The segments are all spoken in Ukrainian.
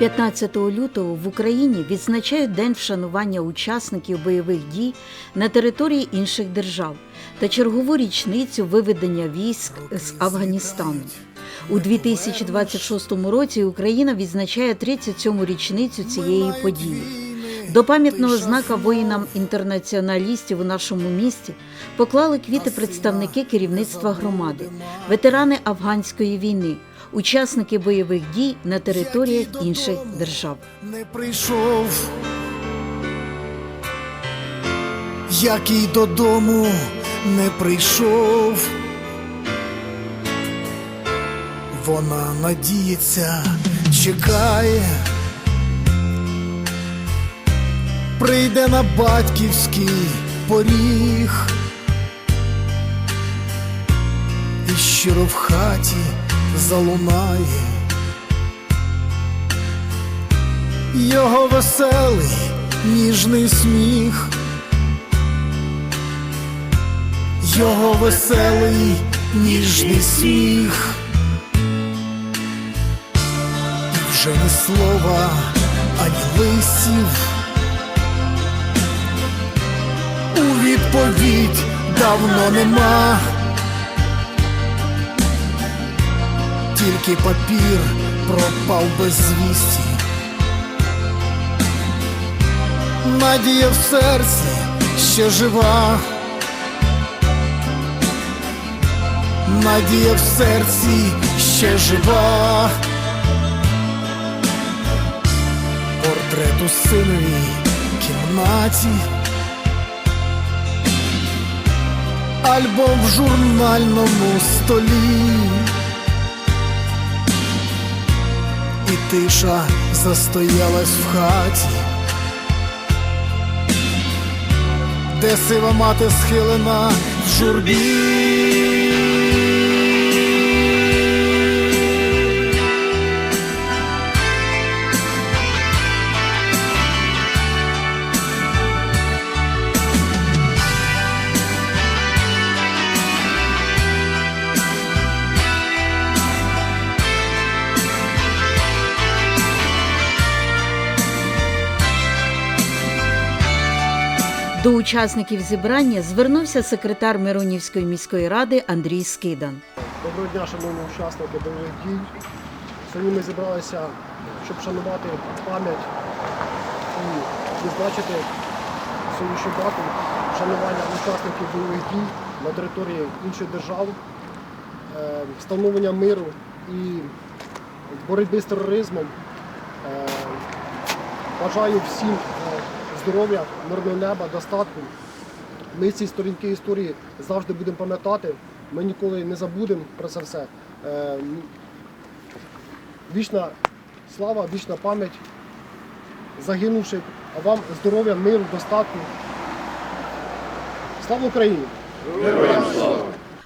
15 лютого в Україні відзначають День вшанування учасників бойових дій на території інших держав та чергову річницю виведення військ з Афганістану. У 2026 році Україна відзначає 37-му річницю цієї події. До пам'ятного знака воїнам-інтернаціоналістів у нашому місті поклали квіти представники керівництва громади, ветерани афганської війни, учасники бойових дій на територіях інших держав. не прийшов, як і додому не прийшов. Вона надіється, чекає, прийде на батьківський поріг. І щиро в хаті залунає. його веселий, ніжний сміх, його веселий, ніжний сміх, вже ні слова, ані листів. Відповідь давно нема. Тільки папір пропав без звісті. Надія в серці ще жива. Надія в серці ще жива. Портрет у синовій кімнаті. Альбом в журнальному столі. І тиша застоялась в хаті. де сива мати схилена в журбі. До учасників зібрання звернувся секретар Миронівської міської ради Андрій Скидан. Доброго дня, шановні учасники бойових дій. Сьогодні ми зібралися, щоб шанувати пам'ять і відзначити сьогоднішню дату шанування учасників бойових дій на території інших держав, е, встановлення миру і боротьби з тероризмом. Е, Бажаю всім здоров'я, мирного неба, достатку. Ми ці сторінки історії завжди будемо пам'ятати. Ми ніколи не забудемо про це все. Е, Вічна слава, вічна пам'ять загинувших, а вам здоров'я, миру, достатку. Слава Україні!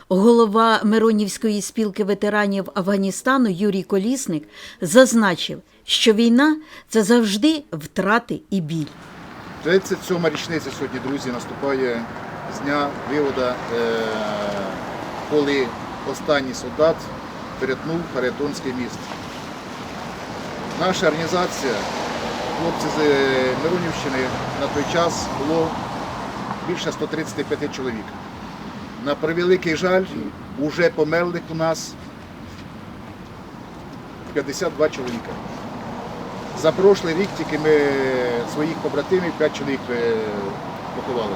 Голова Миронівської спілки ветеранів Афганістану Юрій Колісник зазначив, що війна це завжди втрати і біль. 37 річниця сьогодні, друзі, наступає з дня виводу, е, коли останній солдат перетнув Харитонський міст. Наша організація, хлопці з е, Миронівщини, на той час було більше 135 чоловік. На превеликий жаль, вже померлих у нас 52 чоловіка. За прошлий рік тільки ми своїх побратимів 5 чоловік е, поховали.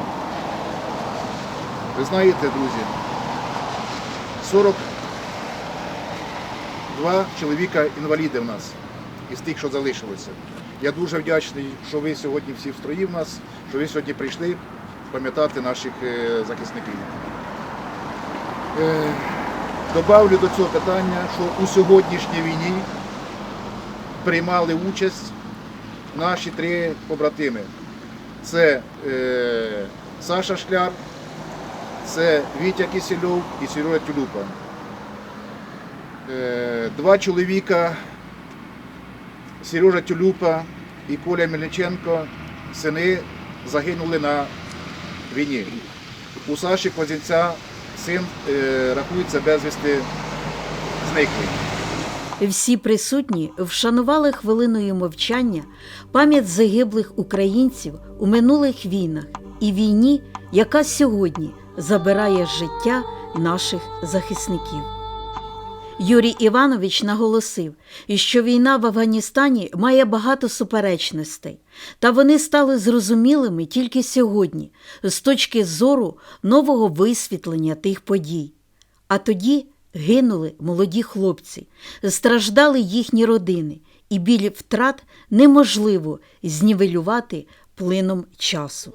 Ви знаєте, друзі, 42 чоловіка інваліди в нас із тих, що залишилося. Я дуже вдячний, що ви сьогодні всі в строї в нас, що ви сьогодні прийшли пам'ятати наших е, захисників. Е, Добавлю до цього питання, що у сьогоднішній війні приймали участь наші три побратими. Це е, Саша Шкляр, це Вітя Кисельов і Сережа Тюлюпа. Е, два чоловіка, Сережа Тюлюпа і Коля Мельниченко, сини загинули на війні. У Саші Козінця син е, рахується безвісти зниклий. Всі присутні вшанували хвилиною мовчання пам'ять загиблих українців у минулих війнах і війні, яка сьогодні забирає життя наших захисників. Юрій Іванович наголосив, що війна в Афганістані має багато суперечностей, та вони стали зрозумілими тільки сьогодні, з точки зору нового висвітлення тих подій. А тоді гинули молоді хлопці, страждали їхні родини, і біль втрат неможливо знівелювати плином часу.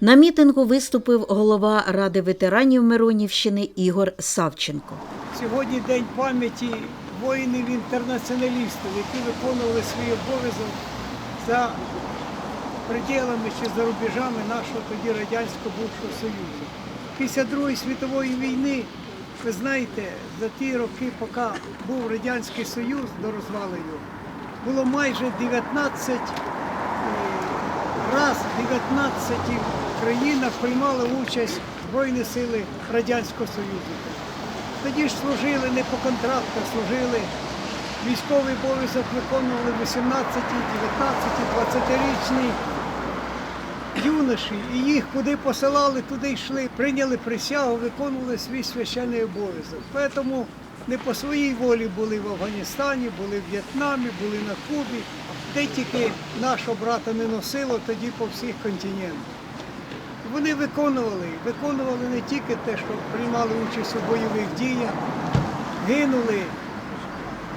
На мітингу виступив голова Ради ветеранів Миронівщини Ігор Савченко. Сьогодні день пам'яті воїнів-інтернаціоналістів, які виконували свій обов'язок за пределами чи за рубежами нашого тоді радянського бувшого союзу. Після Другої світової війни, ви знаєте, за ті роки, поки був Радянський Союз до розвалу було майже 19 е, раз в 19 країнах приймали участь Збройні сили Радянського Союзу. Тоді ж служили не по контрактах, служили. Військовий обов'язок виконували 18, 19, 20-річні юноші. І їх куди посилали, туди йшли. Прийняли присягу, виконували свій священний обов'язок. Тому не по своїй волі були в Афганістані, були в В'єтнамі, були на Кубі, де тільки нашого брата не носило тоді по всіх континентах. Вони виконували, виконували не тільки те, що приймали участь у бойових діях, гинули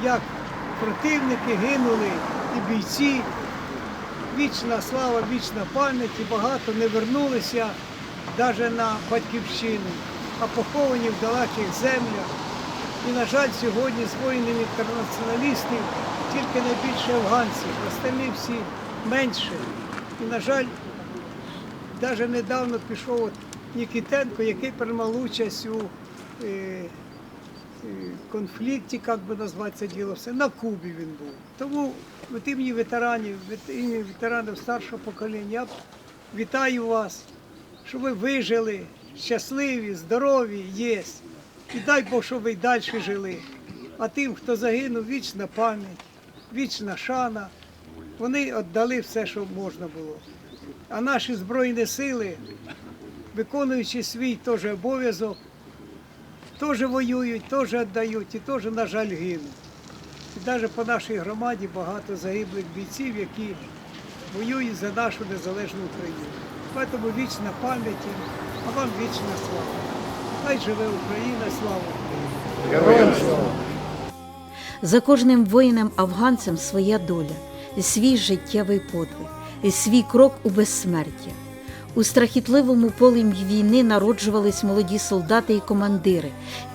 як противники, гинули і бійці. Вічна слава, вічна пам'ять і багато не вернулися навіть на батьківщину, а поховані в далеких землях. І, на жаль, сьогодні з воїнів інтернаціоналістів тільки найбільше афганців, остальні всі менше. І, на жаль, Навіть недавно пішов Нікітенко, який приймав участь у е, конфлікті, як би назвати це діло, все на Кубі він був. Тому від імені ветеранів, від імені ветеранів старшого покоління, я вітаю вас, що ви вижили, щасливі, здорові, є. І дай Бог, щоб ви й далі жили. А тим, хто загинув, вічна пам'ять, вічна шана. Вони віддали все, що можна було. А наші Збройні сили, виконуючи свій теж обов'язок, теж воюють, теж віддають і теж, на жаль, гинуть. І навіть по нашій громаді багато загиблих бійців, які воюють за нашу незалежну Україну. Тому вічна пам'ять, а вам вічна слава. Хай живе Україна, слава Україні! Героям слава! За кожним воїном-афганцем своя доля, свій життєвий подвиг, і свій крок у безсмертя. У страхітливому полум'ї війни народжувались молоді солдати і командири,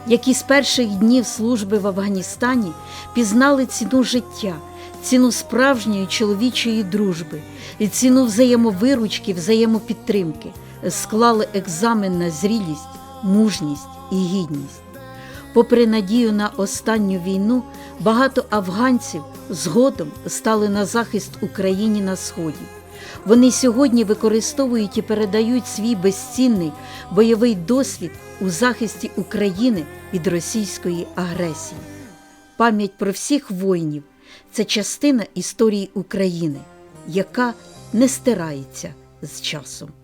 які з перших днів служби в Афганістані пізнали ціну життя, ціну справжньої чоловічої дружби ціну взаємовиручки, взаємопідтримки, склали екзамен на зрілість, мужність і гідність. Попри надію на останню війну, багато афганців згодом стали на захист Україні на сході. Вони сьогодні використовують і передають свій безцінний бойовий досвід у захисті України від російської агресії. Пам'ять про всіх воїнів це частина історії України, яка не стирається з часом.